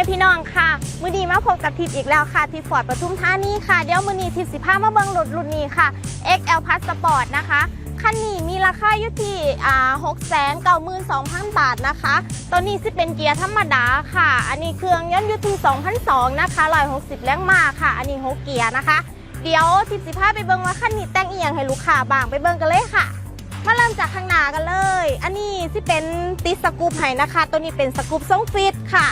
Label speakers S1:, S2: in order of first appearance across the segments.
S1: พ่อแม่พี่น้องค่ะ มือดีมาพบกับทิพย์อีกแล้วค่ะที่ฟอร์ดปทุมธานีค่ะ เดี๋ยวมือนีทิพย์สิพามาเบิงรถรุ่นนี้ค่ะ XL Passport นะคะ คันนี้มีราคาอยู่ที่อ่า6 9 2 0 0 0บาทนะคะ ตัวนี้สิเป็นเกียร์ธรรมดาค่ะ อันนี้เครื่องยนต์อยู่ที่2,002นสองนะคะ160แรงม้าค่ะ อันนี้6เกียร์นะคะ เดี๋ยวทิพย์สิพาไปเบิงว่าคันนี้แต่งเอียงให้ลูกค้าบ้างไปเบิงกันเลยค่ะมาเริ่มจากข้างหน้ากันเลย อันนี้ที่เป็นติสกูปให้นะคะ ตัวนี้เป็นสกูปทรงฟิตค่ะ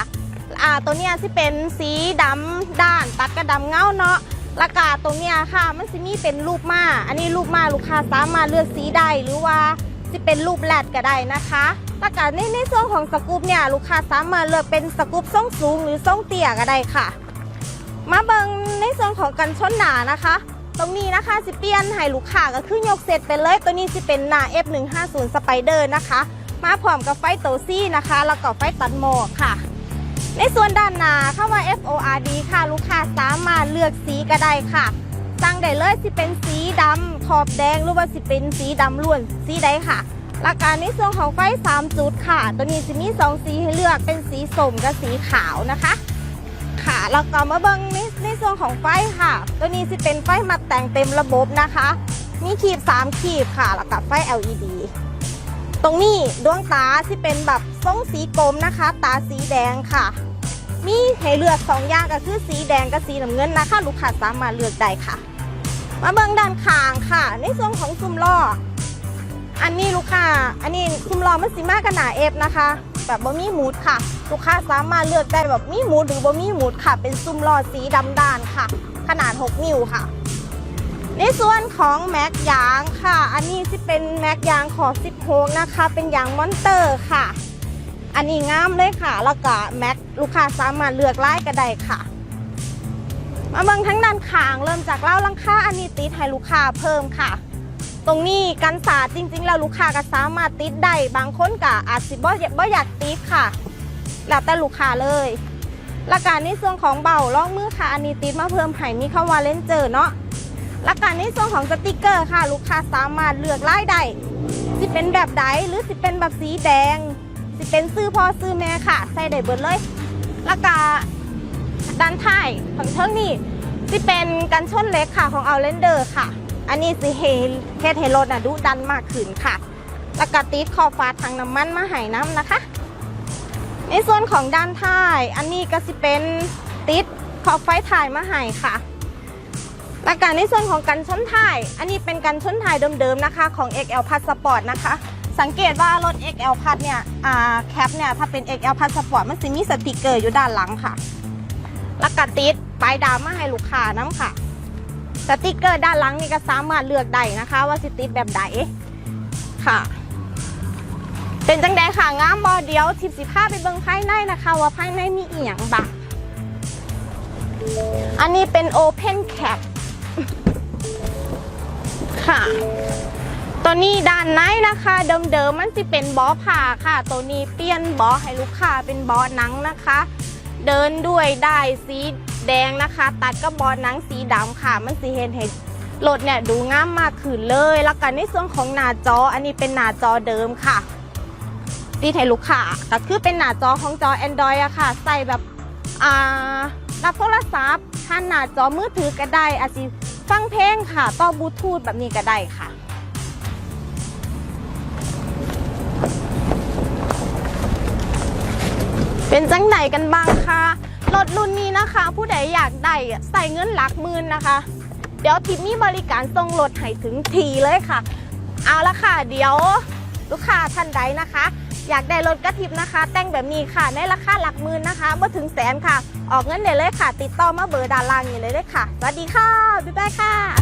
S1: อ่าตัวเนี้ยที่เป็นสีดำด้านตัดกระดำเงาเนาะแล้วก็ตรงเนี้ยค่ะ มันสิมีเป็นรูปมาอันนี้รูปมาลูกค้าสามารถเลือกสีได้หรือว่าจะเป็นรูปแรดก็ได้นะคะแล้วก็ในในส่วนของสกูปเนี่ยลูกค้าสามารถเลือกเป็นสกูปทรงสูงหรือทรงเตี้ยก็ได้ค่ะ มาเบิงในส่วนของกันชนหนานะคะ ตรงนี้นะคะสิเปลี่ยนให้ลูกค้าก็คือยกเสร็จไปเลยตัวนี้สิเป็นหน้า F150 Spider นะคะ มาพร้อมกับไฟโตซี่นะคะ แล้วก็ไฟตัดหมอกค่ะ ในส่วนด้านหน้าเข้ามา FORD ค่ะ ลูกค้าสามารถเลือกสีก็ได้ค่ะสั่งได้เลยสิเป็นสีดำขอบแดงหรือว่าสิเป็นสีดำล้วนสีใดค่ะหลักการในส่วนของไฟ 3 จุดค่ะ ตัวนี้สิมี 2 สีให้เลือกเป็นสีส้มกับสีขาวนะคะ ค่ะแล้วก็มาเบิ้งในในส่วนของไฟค่ะ ตัวนี้สิเป็นไฟมาแต่งเต็มระบบนะคะ มีขีบ 3 ขีบค่ะ แล้วก็ไฟ LED ตรงนี้ดวงตาที่เป็นแบบทรงสีกลมนะคะ ตาสีแดงค่ะ มีให้เลือกสองอย่างก็คือสีแดงกับสีน้ำเงินนะคะ ลูกค้าสามารถเลือกได้ค่ะ มาเบิ่งด้านข้างค่ะ ในส่วนของซุ้มล้ออันนี้ลูกค้า อันนี้ซุ้มล้อมันสีมากกับหนาเอฟนะคะ แบบบ่มีหมูดค่ะ ลูกค้าสามารถเลือกได้แบบมีหมูดหรือบ่มีหมูดค่ะ เป็นซุ้มล้อสีดำด้านค่ะ ขนาด 6 นิ้วค่ะ ในส่วนของแม็กยางค่ะ อันนี้ที่เป็นแม็กยางขอ16นะคะ เป็นยางมอนเตอร์ค่ะ อันนี้งามเลยค่ะ แล้วก็แม็กลูกค้าสามารถเลือกไล่ก็ได้ค่ะ มาเบิ่งทั้งด้านข้างเริ่มจากเล่าลังค่าอันนี้ติดให้ลูกค้าเพิ่มค่ะ ตรงนี้กันสาดจริง ๆ แล้วลูกค้าก็สามารถติดได้บางคนก็อาจสิบ่บ่อยากติดค่ะ แล้วแต่ลูกค้าเลยและการในส่วนของเบาล่องมือค่ะอันนี้ติดมาเพิ่มให้มีคำว่าเลนเจอร์เนาะ และการในส่วนของสติกเกอร์ค่ะ ลูกค้าสามารถเลือกลายได้สิเป็นแบบใดหรือสิเป็นแบบสีแดง สิเป็นซื้อพ่อซื้อแม่ค่ะ ใส่ได้เบิดเลยแล้วก็ด้านท้ายของเทิงนี่สิเป็นกันชนเล็กค่ะของเอาเลนเดอร์ค่ะ อันนี้สิเฮเฮดเฮโรนะดุดันมากขึ้นค่ะ แล้วก็ติดขอบฟ้าทางน้ำมันมาให้น้ำนะคะ ในส่วนของด้านท้าย อันนี้ก็สิเป็นติดขอบไฟถ่ายมาให้ค่ะ และการในส่วนของกันชนท้าย อันนี้เป็นกันชนท้ายเดิมๆนะคะ ของ XL Passport นะคะ สังเกตว่ารถ XL p a s เนี่ยอ่าแคปเนี่ยถ้าเป็น XL Passport มันจะมีสติกเกอร์อยู่ด้านหลังค่ะ แล้วก็ติดปลายดาวมาให้ลูกค้าน้ำค่ะ สติกเกอร์ด้านหลังนี่ก็สามารถเลือกได้นะคะ ว่าสิติดแบบใดค่ะเป็นจังใดค่ะงามบอเดียวทิปสิผ้าไปเบิ่งภายในนะคะ ว่าภายในมีอีหยังบ้างอันนี้เป็น Open Cap ค่ะ ตัวนี้ด้านในนะคะเดิมๆมันสิเป็นบอผ่าค่ะ ตัวนี้เปลี่ยนบอให้ลูกค้าเป็นบอหนังนะคะ เดินด้วยได้สีแดงนะคะ ตัดกับบอหนังสีดำค่ะ มันสีเห็นเห็นรถเนี่ยดูงามมากขึ้นเลย แล้วกันในส่วนของหน้าจออันนี้เป็นหน้าจอเดิมค่ะตีให้ลูกค้าก็คือเป็นหน้าจอของจอ Android อะค่ะ ใส่แบบอ่ารับโทรศัพท์ท่านหน้าจอมือถือก็ได้อาจจะ ฟังเพลงค่ะต่อบลูทูธแบบนี้ก็ได้ค่ะ เป็นจังไหนกันบ้างคะรถรุ่นนี้นะคะ ผู้ใดอยากได้ใส่เงินหลักหมื่นนะคะ เดี๋ยวทิปมีบริการส่งรถให้ถึงทีเลยค่ะ เอาละค่ะ เดี๋ยวลูกค้าท่านใดนะคะ อยากได้รถกระทิบนะคะ แต่งแบบนี้ค่ะในราคาหลักหมื่นนะคะเมื่อถึงแสนค่ะ ออกเงินเด้เลยค่ะ ติดต่อมาเบอร์ด้านล่างอยู่เลยเลยค่ะสวัสดีค่ะบ๊ายบายค่ะ